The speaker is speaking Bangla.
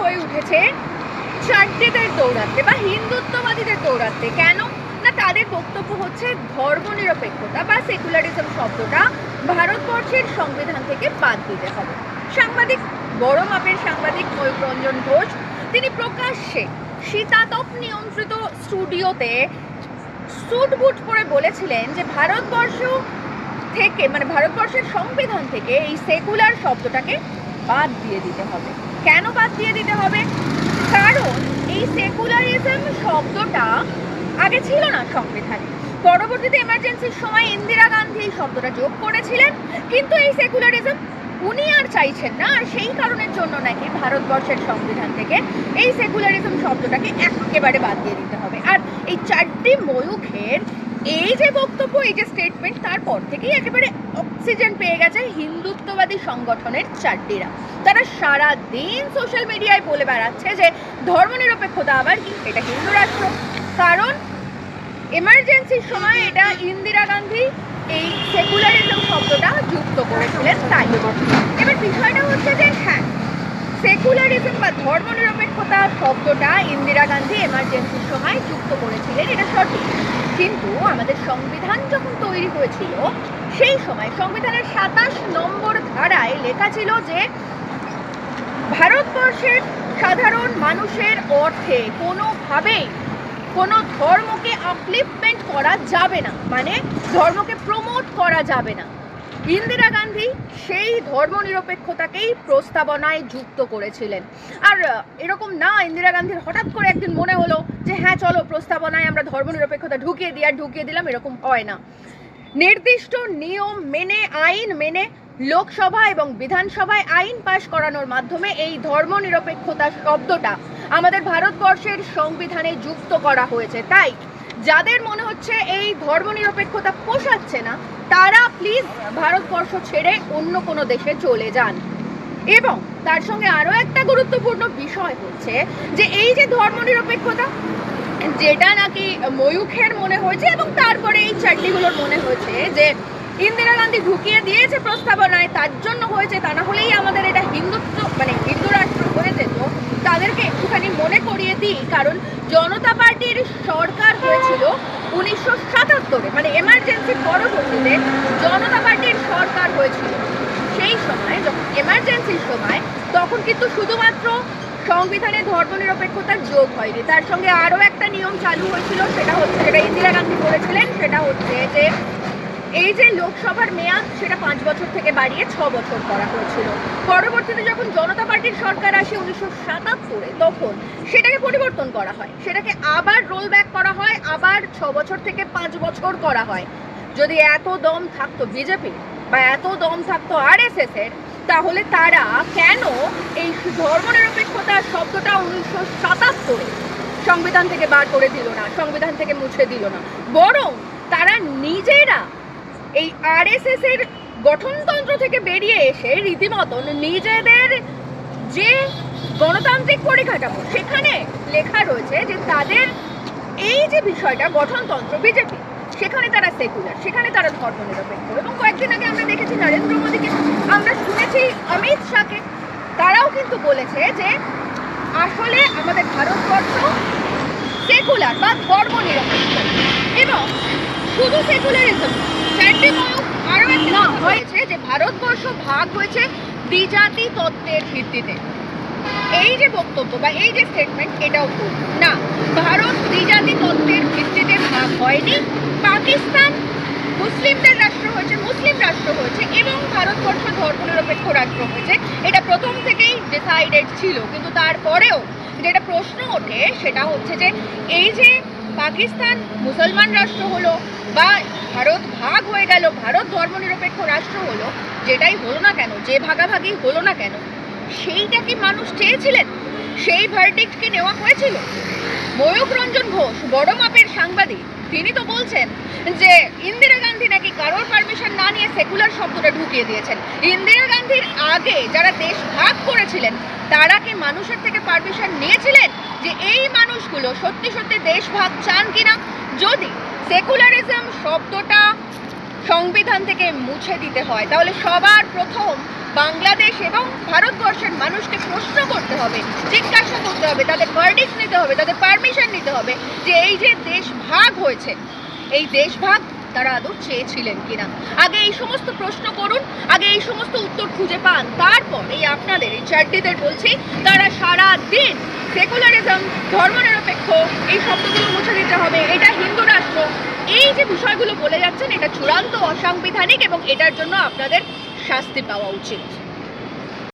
হয়ে উঠেছে। চারটেদের দৌড়াতে বা হিন্দুত্ববাদীদের দৌড়াতে কেন? না, তাদের বক্তব্য হচ্ছে ধর্মনিরপেক্ষতা বা সেকুলারিজম শব্দটা ভারতবর্ষের সংবিধান থেকে বাদ দিতে হবে। সাংবাদিক বড় মাপের সাংবাদিক ময়ূক রঞ্জন ঘোষ, তিনি প্রকাশ্যে শীতাতপ নিয়ন্ত্রিত স্টুডিওতে স্যুট বুট পরে বলেছিলেন যে ভারতবর্ষ থেকে মানে ভারতবর্ষের সংবিধান থেকে এই সেকুলার শব্দটাকে বাদ দিয়ে দিতে হবে। কেন বাদ দিয়ে দিতে হবে? কারণ এই সেকুলারিজম শব্দটা আগে ছিল না সংবিধানে। পরবর্তীতে এমার্জেন্সির সময় ইন্দিরা গান্ধী এই শব্দটা যোগ করেছিলেন, কিন্তু এই সেকুলারিজম উনি আর চাইছেন না, আর সেই কারণের জন্য নাকি ভারতবর্ষের সংবিধান থেকে এই সেকুলারিজম শব্দটাকে একেবারে বাদ দিয়ে দিতে হবে। আর এই চারটি ময়ূখের এই যে বক্তব্য, এই যে স্টেটমেন্ট তারপর থেকেই একেবারে অক্সিজেন পেয়ে গেছে হিন্দুত্ববাদী সংগঠনের চারটিরা। তারা সারা দিন সোশ্যাল মিডিয়ায় বলে বেড়াচ্ছে যে ধর্মনিরপেক্ষতা আবার কি? এটা হিন্দু রাষ্ট্র। কারণ এমার্জেন্সির সময় এটা ইন্দিরা গান্ধী এই সেকুলারিজম শব্দটা যুক্ত করেছিলেন তাই এবার বিষয়টা হচ্ছে যে হ্যাঁ সেকুলারিজম বা ধর্মনিরপেক্ষতা শব্দটা ইন্দিরা গান্ধী এমার্জেন্সির সময় যুক্ত করেছিলেন, এটা সঠিক। কিন্তু আমাদের সংবিধান যখন তৈরি হয়েছিল, সেই সময় সংবিধানের সাতাশ নম্বর ধারায় লেখা ছিল যে, ভারতবর্ষের সাধারণ মানুষের অর্থে কোনোভাবেই কোনো ধর্মকে আপলিফমেন্ট করা যাবে না। মানে ধর্মকে প্রমোট করা যাবে না। ইন্দিরা গান্ধী সেই ধর্মনিরপেক্ষতাকেই প্রস্তাবনায় যুক্ত করেছিলেন। আর এরকম না ইন্দিরা গান্ধীর হঠাৎ করে একদিন মনে হলো যে হ্যাঁ চলো, প্রস্তাবনায় আমরা ধর্মনিরপেক্ষতা ঢুকিয়ে দিই, আর ঢুকিয়ে দিলাম, এরকম হয় না। নির্দিষ্ট নিয়ম মেনে, আইন মেনে লোকসভা এবং বিধানসভায় আইন পাশ করানোর মাধ্যমে এই ধর্মনিরপেক্ষতা শব্দটা আমাদের ভারতবর্ষের সংবিধানে যুক্ত করা হয়েছে। তাই, যাদের মনে হচ্ছে এই ধর্মনিরপেক্ষতা পোষাচ্ছে না, তারা প্লিজ ভারতবর্ষ ছেড়ে অন্য কোনো দেশে চলে যান। এবং তার সঙ্গে আরও একটা গুরুত্বপূর্ণ বিষয় হচ্ছে যে এই যে ধর্মনিরপেক্ষতা, যেটা নাকি ময়ূখের মনে হয়েছে এবং তারপরে এই চারটিগুলোর মনে হয়েছে যে ইন্দিরা গান্ধী ঢুকিয়ে দিয়েছে প্রস্তাবনায়, তার জন্য হয়েছে, তা না হলেই আমাদের এটা হিন্দুত্ব মানে হিন্দু রাষ্ট্র হয়ে যেত তাদেরকে একটুখানি মনে করিয়ে দিই। কারণ জনতা পার্টির সরকার হয়েছিল উনিশশো সাতাত্তরে মানে এমার্জেন্সি পরবর্তীতে জনতা পার্টির সরকার হয়েছিল। সেই সময় যখন এমার্জেন্সির সময়, তখন কিন্তু শুধুমাত্র সংবিধানে ধর্মনিরপেক্ষতার যোগ হয়নি। তার সঙ্গে আরও একটা নিয়ম চালু হয়েছিল, সেটা হচ্ছে, যেটা ইন্দিরা গান্ধী করেছিলেন সেটা হচ্ছে যে এই যে লোকসভার মেয়াদ, সেটা পাঁচ বছর থেকে বাড়িয়ে ছ বছর করা হয়েছিল। পরবর্তীতে যখন জনতা পার্টির সরকার আসে উনিশশো সাতাত্তরে, তখন সেটাকে পরিবর্তন করা হয়। সেটাকে আবার রোল ব্যাক ছ বছর থেকে পাঁচ বছর করা হয়। যদি এত দম থাকতো বিজেপি বা এত দম থাকতো আর এস এর, তাহলে তারা কেন এই ধর্মনিরপেক্ষতা শব্দটা উনিশশো সাতাত্তরে সংবিধান থেকে বার করে দিল না, সংবিধান থেকে মুছে দিল না? বরং তারা নিজেরা এই আরএসএস এর গঠনতন্ত্র থেকে বেরিয়ে এসে রীতিমতন নিজেদের যে গণতান্ত্রিক পরিকাঠামো, সেখানে লেখা রয়েছে যে তাদের এই যে বিষয়টা গঠনতন্ত্র বিজেপি সেখানে তারা সেকুলার সেখানে তারা ধর্মনিরপেক্ষ এবং কয়েকদিন আগে আমরা দেখেছি নরেন্দ্র মোদীকে আমরা শুনেছি অমিত শাহকে। তারাও কিন্তু বলেছে যে আসলে আমাদের ভারতবর্ষ সেকুলার বা ধর্মনিরপেক্ষ এবং শুধু সেকুলারিজম আরও একটা হয়েছে যে ভারতবর্ষ ভাগ হয়েছে দ্বিজাতি তত্ত্বের ভিত্তিতে। এই যে বক্তব্য বা এই যে স্টেটমেন্ট এটাও ভুল। না, ভারত দ্বিজাতি তত্ত্বের ভিত্তিতে ভাগ হয়নি। পাকিস্তান মুসলিমদের রাষ্ট্র হয়েছে, মুসলিম রাষ্ট্র হয়েছে, এবং ভারতবর্ষ ধর্মনিরপেক্ষ রাষ্ট্র হয়েছে। এটা প্রথম থেকেই ডিসাইডেড ছিল, কিন্তু তারপরেও যেটা প্রশ্ন ওঠে, সেটা হচ্ছে যে এই যে পাকিস্তান মুসলমান রাষ্ট্র হলো বা ভারত ভাগ হয়ে গেল, ভারত ধর্মনিরপেক্ষ রাষ্ট্র হলো, যেটাই হলো না কেন, যে ভাগাভাগি হলো না কেন সেইটা কি মানুষ চেয়েছিলেন? সেই ভার্ডিক্ট কি নেওয়া হয়েছিল? ময়ূক রঞ্জন ঘোষ, বড় মাপের সাংবাদিক, তিনি তো বলছেন যে ইন্দিরা গান্ধী নাকি কারোর পারমিশন না নিয়ে সেকুলার শব্দটা ঢুকিয়ে দিয়েছেন। ইন্দিরা গান্ধীর আগে যারা দেশ ভাগ করেছিলেন, তারা কি মানুষের থেকে পারমিশন নিয়েছিলেন যে এই মানুষগুলো সত্যি সত্যি দেশ ভাগ চান কিনা? যদি সেকুলারিজম শব্দটা সংবিধান থেকে মুছে দিতে হয়, তাহলে সবার প্রথম বাংলাদেশ এবং ভারতবর্ষের মানুষকে প্রশ্ন করতে হবে, জিজ্ঞাসা করতে হবে, তাদের ভার্ডিক্ট নিতে হবে, তাদের পারমিশন নিতে হবে যে এই যে দেশ ভাগ হয়েছে, এই দেশ ভাগ তারা আদৌ চেয়েছিলেন কিনা? আগে এই সমস্ত প্রশ্ন করুন, আগে এই সমস্ত উত্তর খুঁজে পান, তারপর এই আপনাদের, এই চারটিদের বলছি, তারা সারা দিন সেকুলারিজম ধর্মনিরপেক্ষ, এই শব্দগুলো মুছে দিতে হবে, এটা হিন্দু রাষ্ট্র, এই যে বিষয়গুলো বলে যাচ্ছেন, এটা চূড়ান্ত অসাংবিধানিক এবং এটার জন্য আপনাদের časti balaučincu.